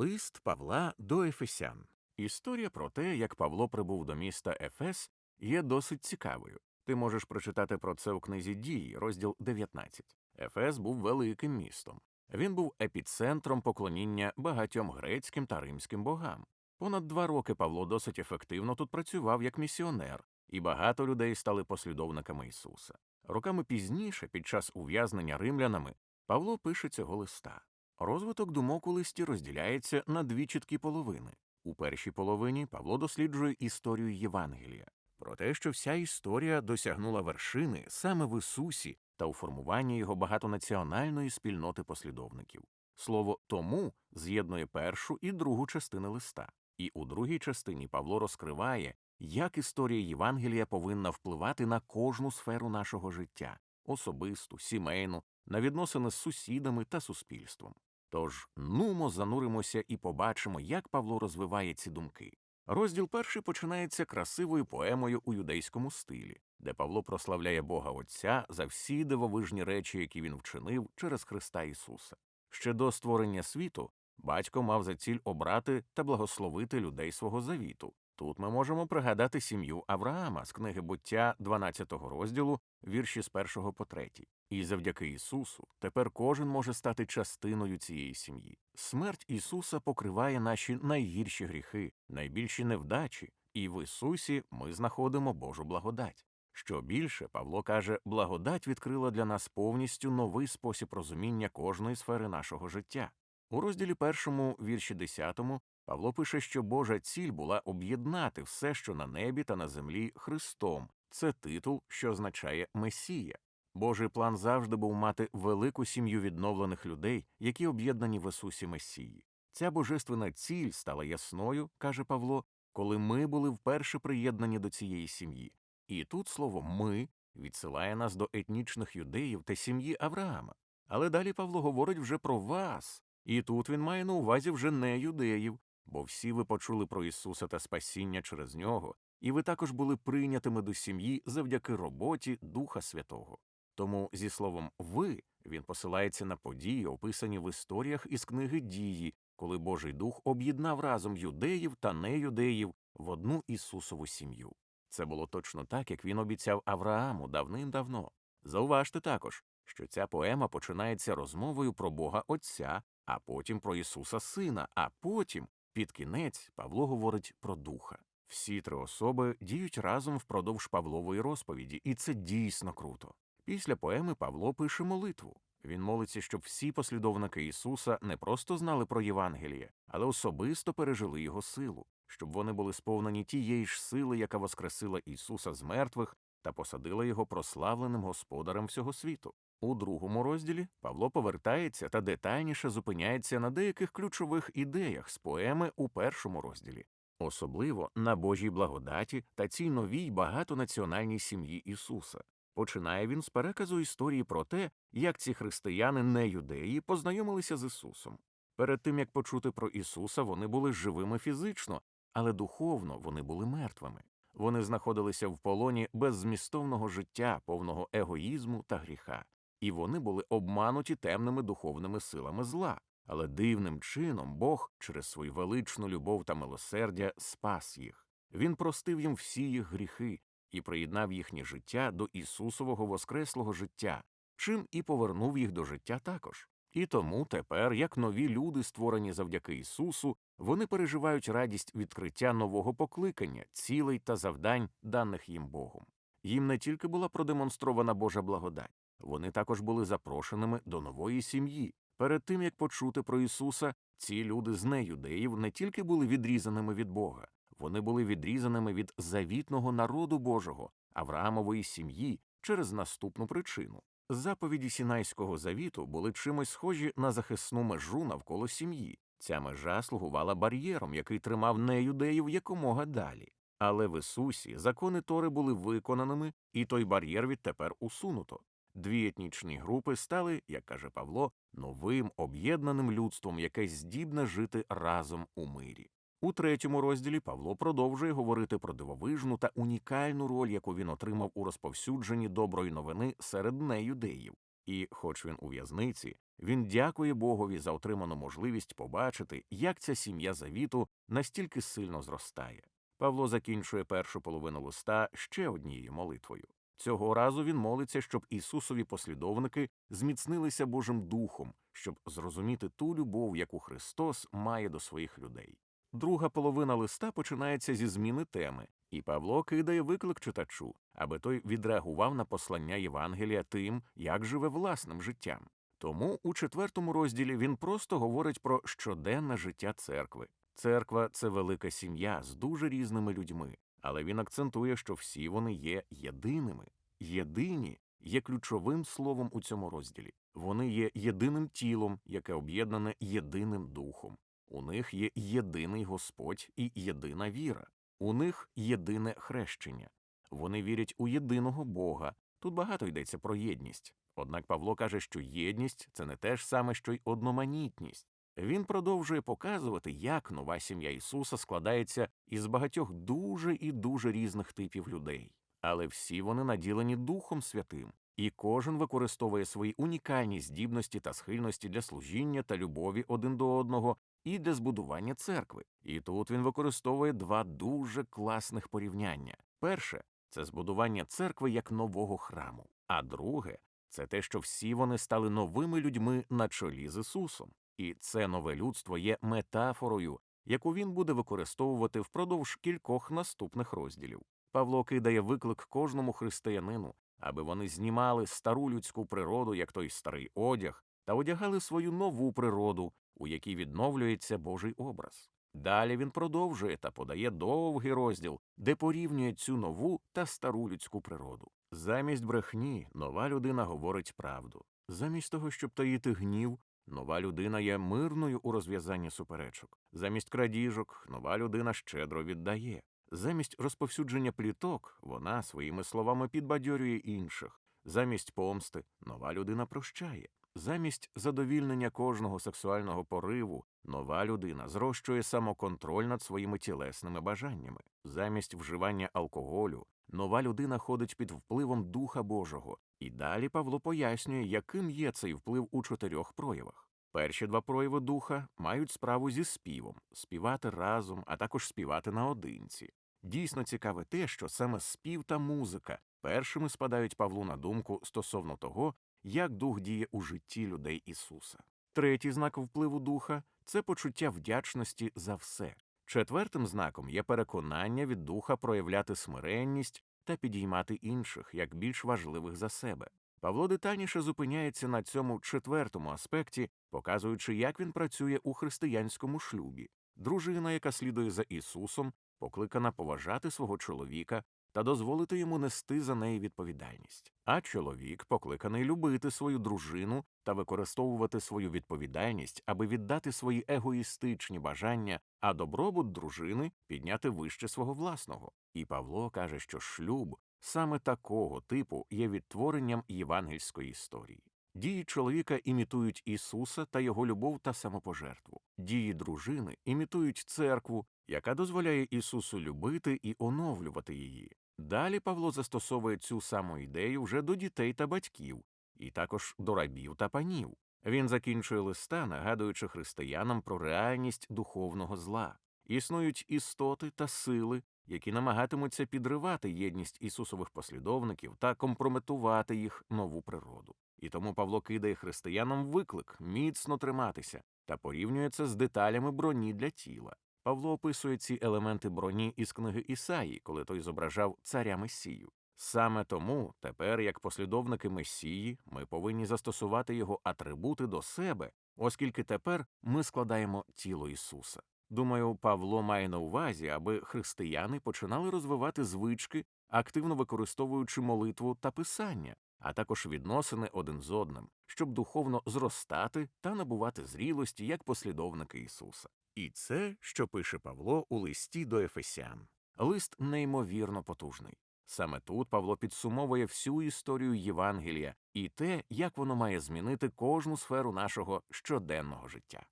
Лист Павла до Ефесян. Історія про те, як Павло прибув до міста Ефес, є досить цікавою. Ти можеш прочитати про це у книзі дії, розділ 19. Ефес був великим містом. Він був епіцентром поклоніння багатьом грецьким та римським богам. Понад два роки Павло досить ефективно тут працював як місіонер, і багато людей стали послідовниками Ісуса. Роками пізніше, під час ув'язнення римлянами, Павло пише цього листа. Розвиток думок у листі розділяється на дві чіткі половини. У першій половині Павло досліджує історію Євангелія, про те, що вся історія досягнула вершини саме в Ісусі та у формуванні його багатонаціональної спільноти послідовників. Слово тому з'єднує першу і другу частини листа, і у другій частині Павло розкриває, як історія Євангелія повинна впливати на кожну сферу нашого життя особисту, сімейну, на відносини з сусідами та суспільством. Тож нумо зануримося і побачимо, як Павло розвиває ці думки. Розділ перший починається красивою поемою у юдейському стилі, де Павло прославляє Бога Отця за всі дивовижні речі, які він вчинив через Христа Ісуса. Ще до створення світу батько мав за ціль обрати та благословити людей свого завіту. Тут ми можемо пригадати сім'ю Авраама з книги буття 12 розділу, вірші з 1 по 3. І завдяки Ісусу тепер кожен може стати частиною цієї сім'ї. Смерть Ісуса покриває наші найгірші гріхи, найбільші невдачі, і в Ісусі ми знаходимо Божу благодать. Що більше, Павло каже, благодать відкрила для нас повністю новий спосіб розуміння кожної сфери нашого життя. У розділі першому, вірші 10, Павло пише, що Божа ціль була об'єднати все, що на небі та на землі, Христом. Це титул, що означає Месія. Божий план завжди був мати велику сім'ю відновлених людей, які об'єднані в Ісусі Месії. Ця божественна ціль стала ясною, каже Павло, коли ми були вперше приєднані до цієї сім'ї. І тут слово ми відсилає нас до етнічних юдеїв та сім'ї Авраама. Але далі Павло говорить вже про вас, і тут він має на увазі вже не юдеїв, бо всі ви почули про Ісуса та спасіння через нього, і ви також були прийнятими до сім'ї завдяки роботі Духа Святого. Тому зі словом ви він посилається на події, описані в історіях із книги дії, коли Божий Дух об'єднав разом юдеїв та неюдеїв в одну Ісусову сім'ю. Це було точно так, як він обіцяв Аврааму давним-давно. Зауважте також, що ця поема починається розмовою про Бога Отця, а потім про Ісуса Сина, а потім, під кінець, Павло говорить про Духа. Всі три особи діють разом впродовж Павлової розповіді, і це дійсно круто. Після поеми Павло пише молитву. Він молиться, щоб всі послідовники Ісуса не просто знали про Євангеліє, але особисто пережили його силу, щоб вони були сповнені тієї ж сили, яка воскресила Ісуса з мертвих та посадила його прославленим господарем всього світу. У другому розділі Павло повертається та детальніше зупиняється на деяких ключових ідеях з поеми у першому розділі, особливо на Божій благодаті та цій новій багатонаціональній сім'ї Ісуса. Починає він з переказу історії про те, як ці християни не юдеї познайомилися з Ісусом. Перед тим як почути про Ісуса, вони були живими фізично, але духовно вони були мертвими. Вони знаходилися в полоні беззмістовного життя, повного егоїзму та гріха, і вони були обмануті темними духовними силами зла. Але дивним чином Бог через свою величну любов та милосердя спас їх. Він простив їм всі їх гріхи і приєднав їхнє життя до Ісусового воскреслого життя, чим і повернув їх до життя також. І тому тепер, як нові люди, створені завдяки Ісусу, вони переживають радість відкриття нового покликання, цілей та завдань, даних їм Богом. Їм не тільки була продемонстрована Божа благодать, вони також були запрошеними до нової сім'ї. Перед тим як почути про Ісуса, ці люди з неюдеїв не тільки були відрізаними від Бога, вони були відрізаними від завітного народу Божого, Авраамової сім'ї через наступну причину. Заповіді Сінайського завіту були чимось схожі на захисну межу навколо сім'ї. Ця межа слугувала бар'єром, який тримав неюдеїв якомога далі. Але в Ісусі закони Тори були виконаними, і той бар'єр відтепер усунуто. Дві етнічні групи стали, як каже Павло, новим об'єднаним людством, яке здібне жити разом у мирі. У третьому розділі Павло продовжує говорити про дивовижну та унікальну роль, яку він отримав у розповсюдженні доброї новини серед неюдеїв. І, хоч він у в'язниці, Він дякує Богові за отриману можливість побачити, як ця сім'я завіту настільки сильно зростає. Павло закінчує першу половину листа ще однією молитвою. Цього разу він молиться, щоб Ісусові послідовники зміцнилися Божим Духом, щоб зрозуміти ту любов, яку Христос має до своїх людей. Друга половина листа починається зі зміни теми, і Павло кидає виклик читачу, аби той відреагував на послання Євангелія тим, як живе власним життям. Тому у четвертому розділі він просто говорить про щоденне життя церкви. Церква це велика сім'я з дуже різними людьми, але він акцентує, що всі вони є єдиними. Єдині є ключовим словом у цьому розділі. Вони є єдиним тілом, яке об'єднане єдиним духом. У них є єдиний Господь і єдина віра, у них єдине хрещення. Вони вірять у єдиного Бога. Тут багато йдеться про єдність. Однак Павло каже, що єдність це не те ж саме, що й одноманітність. Він продовжує показувати, як нова сім'я Ісуса складається із багатьох дуже і дуже різних типів людей, але всі вони наділені Духом Святим, і кожен використовує свої унікальні здібності та схильності для служіння та любові один до одного і для збудування церкви. І тут він використовує два дуже класних порівняння: перше це збудування церкви як нового храму, а друге це те, що всі вони стали новими людьми на чолі з Ісусом. І це нове людство є метафорою, яку він буде використовувати впродовж кількох наступних розділів. Павло кидає виклик кожному християнину, аби вони знімали стару людську природу, як той старий одяг, та одягали свою нову природу, у якій відновлюється Божий образ. Далі він продовжує та подає довгий розділ, де порівнює цю нову та стару людську природу. Замість брехні нова людина говорить правду. Замість того, щоб таїти гнів, нова людина є мирною у розв'язанні суперечок. Замість крадіжок нова людина щедро віддає. Замість розповсюдження пліток вона своїми словами підбадьорює інших. Замість помсти нова людина прощає. Замість задовільнення кожного сексуального пориву нова людина зрощує самоконтроль над своїми тілесними бажаннями. Замість вживання алкоголю нова людина ходить під впливом Духа Божого, і далі Павло пояснює, яким є цей вплив у чотирьох проявах. Перші два прояви духа мають справу зі співом, співати разом, а також співати наодинці. Дійсно цікаве те, що саме спів та музика першими спадають Павлу на думку стосовно того, як дух діє у житті людей Ісуса. Третій знак впливу духа це почуття вдячності за все. Четвертим знаком є переконання від духа проявляти смиренність та підіймати інших як більш важливих за себе. Павло детальніше зупиняється на цьому четвертому аспекті, показуючи, як він працює у християнському шлюбі. Дружина, яка слідує за Ісусом, покликана поважати свого чоловіка та дозволити йому нести за неї відповідальність. А чоловік покликаний любити свою дружину та використовувати свою відповідальність, аби віддати свої егоїстичні бажання, а добробут дружини підняти вище свого власного. І Павло каже, що шлюб саме такого типу є відтворенням євангельської історії. Дії чоловіка імітують Ісуса та його любов та самопожертву. Дії дружини імітують церкву, яка дозволяє Ісусу любити і оновлювати її. Далі Павло застосовує цю саму ідею вже до дітей та батьків, і також до рабів та панів. Він закінчує листа, нагадуючи християнам про реальність духовного зла. Існують істоти та сили, які намагатимуться підривати єдність Ісусових послідовників та компрометувати їх нову природу. І тому Павло кидає християнам виклик міцно триматися та порівнює це з деталями броні для тіла. Павло описує ці елементи броні із книги Ісаї, коли той зображав царя Месію. Саме тому тепер, як послідовники Месії, ми повинні застосувати його атрибути до себе, оскільки тепер ми складаємо тіло Ісуса. Думаю, Павло має на увазі, аби християни починали розвивати звички, активно використовуючи молитву та писання, а також відносини один з одним, щоб духовно зростати та набувати зрілості як послідовники Ісуса. І це, що пише Павло у листі до Ефесян. Лист неймовірно потужний. Саме тут Павло підсумовує всю історію Євангелія і те, як воно має змінити кожну сферу нашого щоденного життя.